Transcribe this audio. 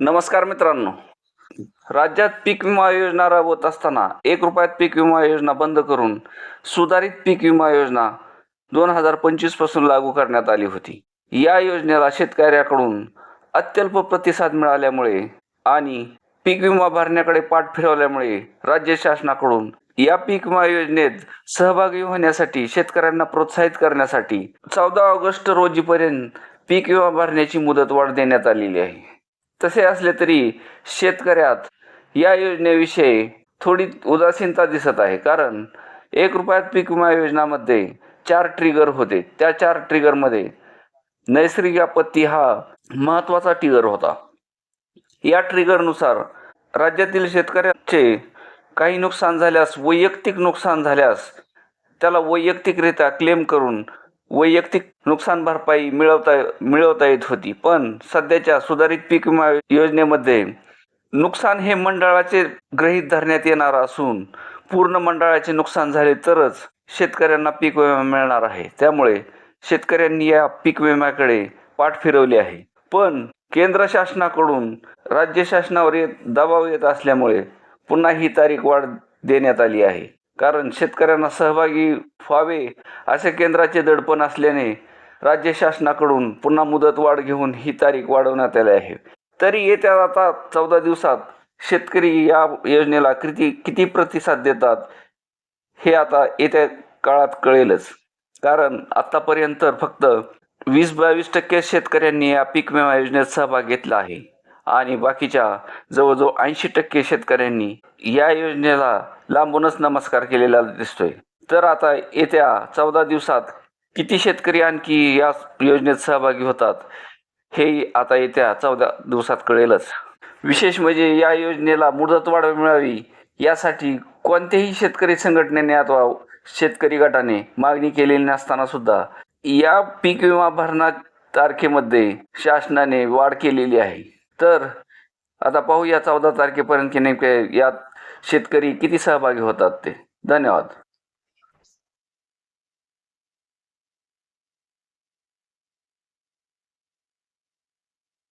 नमस्कार मित्रांनो. राज्यात पीक विमा योजना राबवत असताना एक रुपयात पीक विमा योजना बंद करून सुधारित पीक विमा योजना दोन हजार पंचवीसपासून लागू करण्यात आली होती. या योजनेला शेतकऱ्याकडून अत्यल्प प्रतिसाद मिळाल्यामुळे आणि पीक विमा भरण्याकडे पाठ फिरवल्यामुळे राज्य शासनाकडून या पीक विमा योजनेत सहभागी होण्यासाठी शेतकऱ्यांना प्रोत्साहित करण्यासाठी चौदा ऑगस्ट रोजीपर्यंत पीक विमा भरण्याची मुदतवाढ देण्यात आलेली आहे. तसे असले तरी शेतकऱ्यात या योजनेविषयी थोडी उदासीनता दिसत आहे. कारण एक रुपयात पीक विमा योजनामध्ये चार ट्रिगर होते. त्या चार ट्रिगरमध्ये नैसर्गिक आपत्ती हा महत्त्वाचा ट्रिगर होता. या ट्रिगरनुसार राज्यातील शेतकऱ्यांचे काही नुकसान झाल्यास वैयक्तिक नुकसान झाल्यास त्याला वैयक्तिकरित्या क्लेम करून वैयक्तिक नुकसान भरपाई मिळवता मिळवता येत होती. पण सध्याच्या सुधारित पीक विमा योजनेमध्ये नुकसान हे मंडळाचे गृहीत धरण्यात येणार असून पूर्ण मंडळाचे नुकसान झाले तरच शेतकऱ्यांना पीक विमा मिळणार आहे. त्यामुळे शेतकऱ्यांनी या पीक विम्याकडे पाठ फिरवली आहे. पण केंद्र शासनाकडून राज्य शासनावर येत दबाव येत असल्यामुळे पुन्हा ही तारीख वाढ देण्यात आली आहे. कारण शेतकऱ्यांना सहभागी व्हावे असे केंद्राचे दडपण असल्याने राज्य शासनाकडून पुन्हा मुदत वाढ घेऊन ही तारीख वाढवण्यात आली आहे. तरी येत्या आता चौदा दिवसात शेतकरी या योजनेला किती किती प्रतिसाद देतात हे आता येत्या काळात कळेलच. कारण आतापर्यंत फक्त वीस बावीस टक्के शेतकऱ्यांनी या पीक विमा योजनेत सहभाग घेतला आहे. आणि बाकीच्या जवळजवळ ऐंशी टक्के शेतकऱ्यांनी या योजनेला लांबूनच नमस्कार केलेला दिसतोय. तर आता येत्या चौदा दिवसात किती शेतकरी आणखी या योजनेत सहभागी होतात हे आता येत्या चौदा दिवसात कळेलच. विशेष म्हणजे या योजनेला मुदतवाढ मिळावी यासाठी कोणत्याही शेतकरी संघटनेने अथवा शेतकरी गटाने मागणी केलेली नसताना सुद्धा या पीक विमा भरणा तारखेमध्ये शासनाने वाढ केलेली आहे. तर आता पाहूया चौदा तारखेपर्यंत की नेमके यात शेतकरी किती सहभागी होतात ते. धन्यवाद.